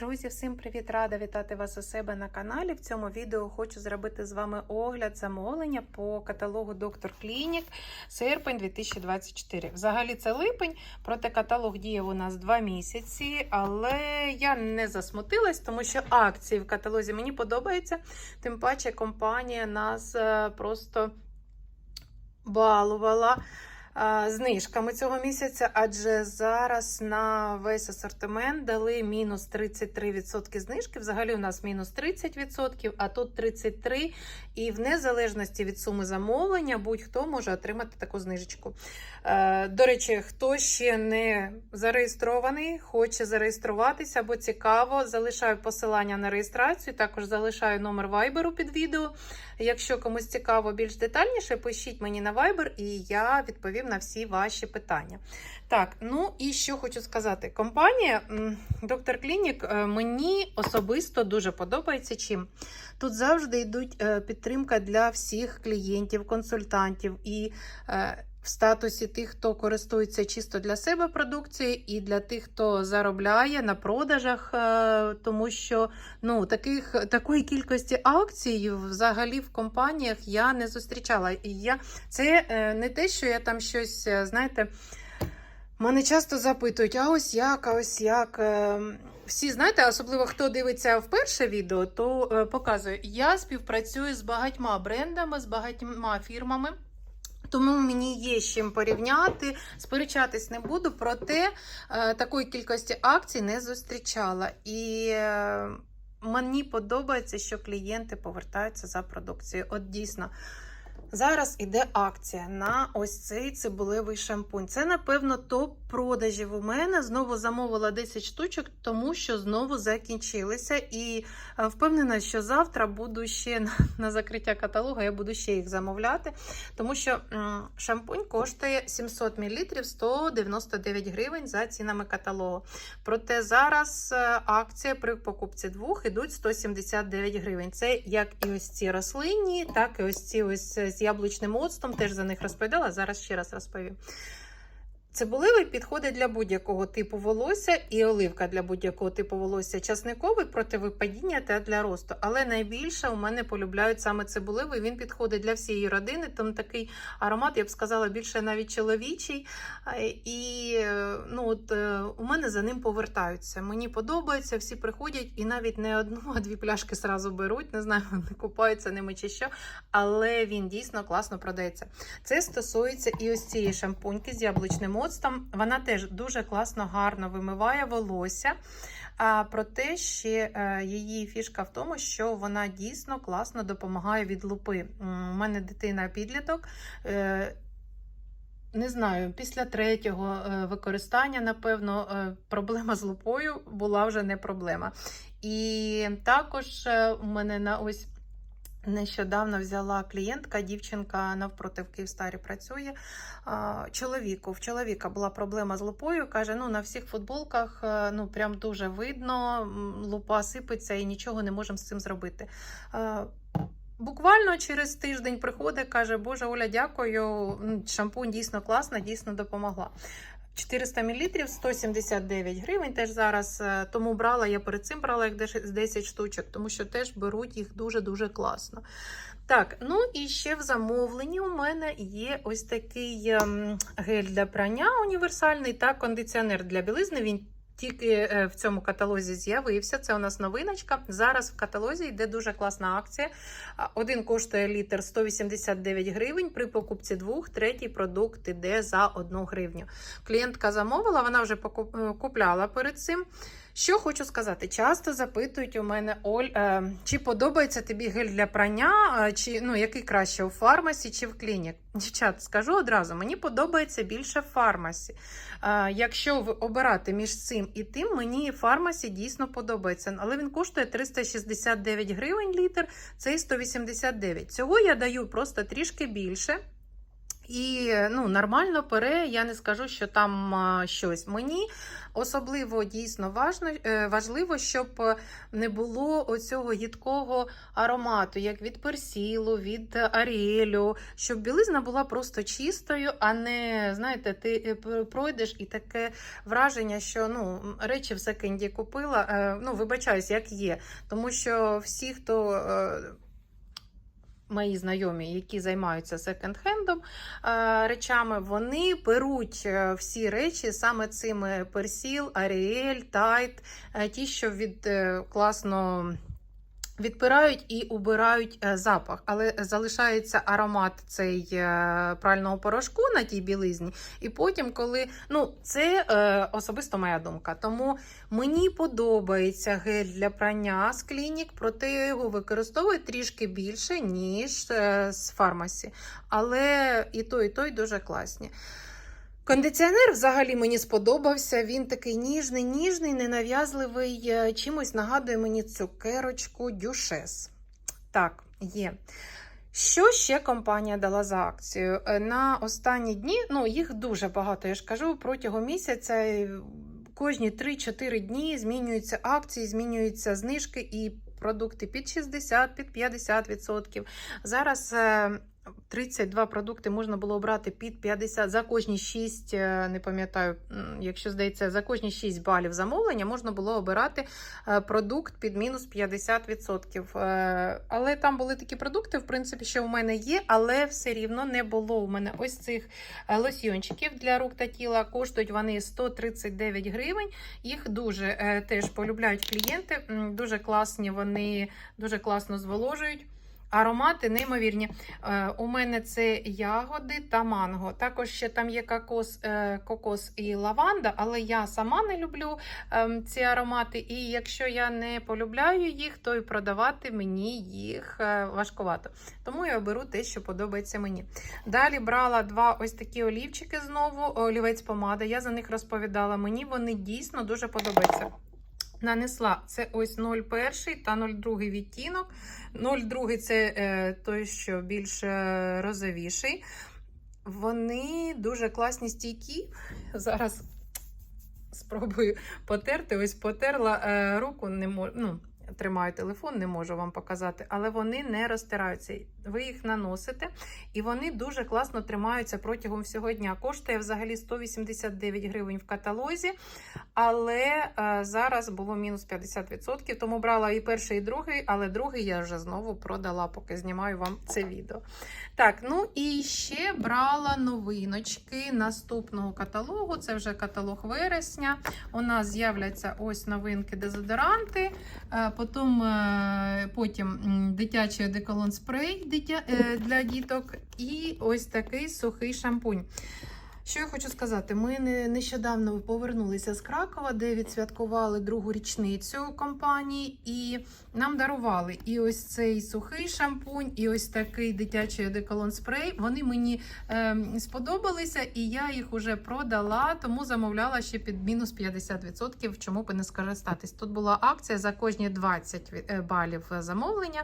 Друзі, всім привіт! Рада вітати вас у себе на каналі. В цьому відео хочу зробити з вами огляд замовлення по каталогу Доктор Клінік серпень 2024. Взагалі це липень, проте каталог діяв у нас два місяці, але я не засмутилась, тому що акції в каталозі мені подобаються. Тим паче компанія нас е, просто балувала знижками цього місяця, адже зараз на весь асортимент дали мінус 33% знижки. Взагалі у нас мінус 30%, а тут 33%. І в незалежності від суми замовлення будь-хто може отримати таку знижечку. Е, До речі, хто ще не зареєстрований, хоче зареєструватися або цікаво, залишаю посилання на реєстрацію, також залишаю номер вайберу під відео. Якщо комусь цікаво більш детальніше, пишіть мені на Viber і я відповім на всі ваші питання. Так, ну і що хочу сказати. Компанія Доктор Клінік е, мені особисто дуже подобається. Чим тут завжди йдуть е, підтримка для всіх клієнтів, консультантів і. В статусі тих, хто користується чисто для себе продукцією, і для тих, хто заробляє на продажах, е, тому що ну, таких, такої кількості акцій взагалі в компаніях я не зустрічала. І я, Це е, не те, що я там щось, е, знаєте, мене часто запитують, а ось як, а ось як. Всі знаєте, особливо хто дивиться вперше відео, то показую. Я співпрацюю з багатьма брендами, з багатьма фірмами. Тому мені є з чим порівняти, сперечатись не буду, проте е, такої кількості акцій не зустрічала. І е, мені подобається, що клієнти повертаються за продукцією. От дійсно. Зараз іде акція на ось цей цибулевий шампунь. Це, напевно, топ продажів у мене. Знову замовила 10 штучок, тому що знову закінчилися. І е, впевнена, що завтра буду ще на, закриття каталогу, я буду ще їх замовляти. Тому що шампунь коштує 700 мл 199 гривень за цінами каталогу. Проте зараз е, акція при покупці двох ідуть 179 гривень. Це як і ось ці рослинні, так і ось ці ось яблучним оцтом. Теж за них розповідала. Зараз ще раз розповім. Цибулевий підходить для будь-якого типу волосся, і оливка для будь-якого типу волосся. Часниковий проти випадіння та для росту. Але найбільше у мене полюбляють саме цибулевий. Він підходить для всієї родини. Там такий аромат, я б сказала, більше навіть чоловічий. І ну, от, у мене за ним повертаються. Мені подобається, всі приходять і навіть не одну, а дві пляшки зразу беруть. Не знаю, вони купаються ними чи що. Але він дійсно класно продається. Це стосується і ось цієї шампуньки з яблучним оцтом. Вона теж дуже класно, гарно вимиває волосся. А проте ще е, її фішка в тому, що вона дійсно класно допомагає від лупи. У мене дитина підліток. Е, не знаю, після третього е, використання, напевно, проблема з лупою була вже не проблема. І також у мене на ось. Нещодавно взяла клієнтка, дівчинка навпроти в Київстарі працює. Чоловіку в чоловіка була проблема з лупою. Каже: ну на всіх футболках ну прям дуже видно, лупа сипеться і нічого не можемо з цим зробити. Буквально через тиждень приходить, каже, Боже Оля, дякую. Шампунь дійсно класна, дійсно допомогла. 400 мл 179 гривень. Теж зараз е, тому брала. Я перед цим брала їх 10 штучок, тому що теж беруть їх дуже-дуже класно. Так, ну і ще в замовленні у мене є ось такий ем, гель для прання універсальний та кондиціонер для білизни. Він тільки е, в цьому каталозі з'явився. Це у нас новиночка. Зараз в каталозі йде дуже класна акція. Один коштує літр 189 гривень. При покупці двох, третій продукт іде за 1 гривню. Клієнтка замовила, вона вже е, купляла перед цим. Що хочу сказати, часто запитують у мене Оль, е, чи подобається тобі гель для прання, чи ну який краще у фармасі чи в клінік. Дівчат, скажу одразу, мені подобається більше фармасі. Якщо обирати між цим і тим, мені фармасі дійсно подобається. Але він коштує 369 гривень літр, цей 189. Цього я даю просто трішки більше. І ну, нормально пере, я не скажу, що там щось. Мені особливо дійсно важно, е, важливо, щоб не було оцього їдкого аромату, як від персілу, від аріелю, щоб білизна була просто чистою, а не, знаєте, ти е, пройдеш і таке враження, що ну, речі в секенді купила. е, Ну, вибачаюсь, як є. Тому що всі, хто. Мої знайомі, які займаються секонд-хендом е, речами, вони беруть е, всі речі саме цими персіл, аріель, тайт, е, ті, що від класно відпирають і убирають е, запах, але залишається аромат цей е, прального порошку на тій білизні. І потім, коли ну це е, особисто моя думка. Тому мені подобається гель для прання з клінік, проте його використовую трішки більше, ніж е, з фармасі. Але і той, і той дуже класні. Кондиціонер взагалі мені сподобався. Він такий ніжний, ніжний, ненав'язливий. е, Чимось нагадує мені цукерочку Дюшес. Так, є. Що ще компанія дала за акцію? Е, На останні дні, ну їх дуже багато, я ж кажу, протягом місяця. Кожні 3-4 дні змінюються акції, змінюються знижки і продукти під 60, під 50%. Зараз е, 32 продукти можна було обрати під 50 за кожні 6, е, не пам'ятаю, якщо здається, за кожні 6 балів замовлення можна було обирати е, продукт під мінус 50%. Е, Але там були такі продукти, в принципі, що у мене є, але все рівно не було у мене ось цих лосьйончиків для рук та тіла. Коштують вони 139 гривень. Їх дуже теж полюбляють клієнти. Дуже класні, вони дуже класно зволожують. Аромати неймовірні. Е, у мене це ягоди та манго. Також ще там є кокос, е, кокос і лаванда, але я сама не люблю ем, ці аромати. І якщо я не полюбляю їх, то і продавати мені їх е, важкувато. Тому я беру те, що подобається мені. Далі брала два ось такі олівчики знову, олівець помада. Я за них розповідала. Мені вони дійсно дуже подобаються. Нанесла це ось 0,1 та 0,2 відтінок. 0,2 це е, той, що більш е, розовіший. Вони дуже класні стійкі. Зараз спробую потерти. Ось потерла е, руку, не можу. Ну, Тримаю телефон, не можу вам показати, але вони не розтираються. Ви їх наносите, і вони дуже класно тримаються протягом всього дня. Коштує взагалі 189 гривень в каталозі, але е, зараз було мінус 50%, тому брала і перший, і другий, але другий я вже знову продала, поки знімаю вам це відео. Так, ну і ще брала новиночки наступного каталогу. Це вже каталог вересня. У нас з'являться ось новинки дезодоранти. Е, Потім, е, потім дитячий одеколон спрей дитя, е, для діток і ось такий сухий шампунь. Що я хочу сказати, ми не- нещодавно повернулися з Кракова, де відсвяткували другу річницю компанії, і нам дарували і ось цей сухий шампунь, і ось такий дитячий одеколон спрей. Вони мені ем, сподобалися, і я їх уже продала, тому замовляла ще під мінус 50%, чому би не скористатись. Тут була акція за кожні 20 е, балів замовлення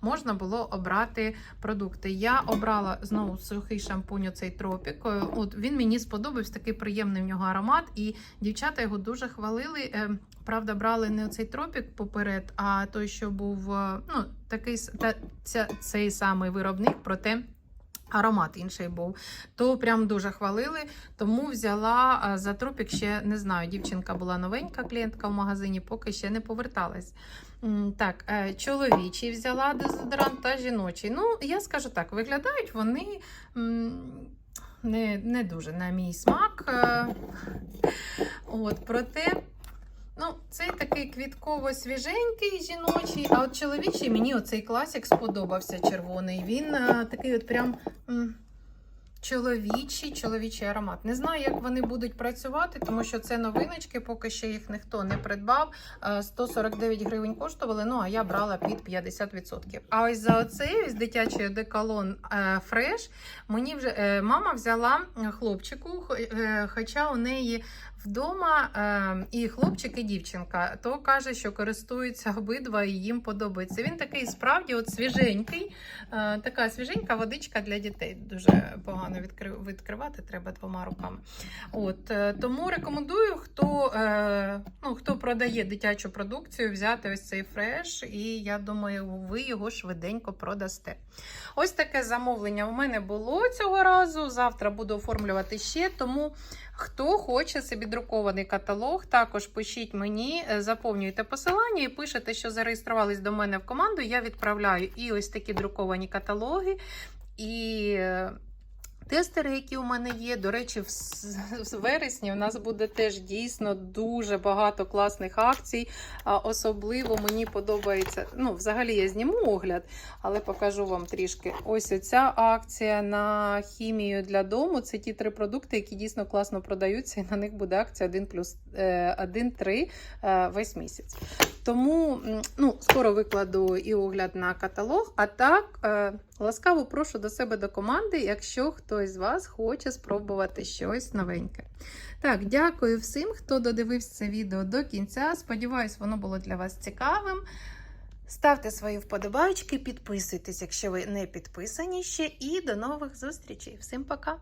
можна було обрати продукти. Я обрала знову сухий шампунь, цей тропік. Е, От він мені сподобався, такий приємний в нього аромат, і дівчата його дуже хвалили. Е, Правда, брали не цей тропік поперед, а той, що був е, ну, такий та, ця, цей самий виробник, проте. Аромат інший був, то прям дуже хвалили. Тому взяла е, за тропік ще не знаю. Дівчинка була новенька клієнтка в магазині, поки ще не поверталась. Так, чоловічий взяла дезодорант та жіночий. Ну, я скажу так, виглядають вони не, не дуже на мій смак. е, От, проте. Ну, цей такий квітково-свіженький жіночий, а от чоловічий мені оцей класик сподобався червоний. Він е, такий от прям чоловічий, чоловічий аромат. Не знаю, як вони будуть працювати, тому що це новиночки, поки ще їх ніхто не придбав. Е, 149 гривень коштували, ну а я брала під 50%. А ось за оцей ось дитячий одеколон е, Fresh мені вже е, мама взяла хлопчику, е, хоча у неї вдома е, і хлопчик, і дівчинка, то каже, що користуються обидва і їм подобається. Він такий справді от свіженький, е, така свіженька водичка для дітей. Дуже погано відкри- відкривати треба двома руками. От е, тому рекомендую, хто, е, ну, хто продає дитячу продукцію, взяти ось цей фреш, і я думаю, ви його швиденько продасте. Ось таке замовлення у мене було цього разу. Завтра буду оформлювати ще. Тому хто хоче собі друкований каталог, також пишіть мені, е, заповнюйте посилання і пишете, що зареєструвались до мене в команду. Я відправляю і ось такі друковані каталоги. І е, Тестери, які у мене є, до речі, в вересні у нас буде теж дійсно дуже багато класних акцій. Особливо мені подобається. Ну, взагалі я зніму огляд, але покажу вам трішки. Ось оця акція на хімію для дому. Це ті три продукти, які дійсно класно продаються, і на них буде акція 1 плюс 1-3 весь місяць. Тому ну, скоро викладу і огляд на каталог. А так, е, ласкаво прошу до себе до команди, якщо хтось з вас хоче спробувати щось новеньке. Так, дякую всім, хто додивився це відео до кінця. Сподіваюсь, воно було для вас цікавим. Ставте свої вподобайки, підписуйтесь, якщо ви не підписані ще. І до нових зустрічей. Всім пока!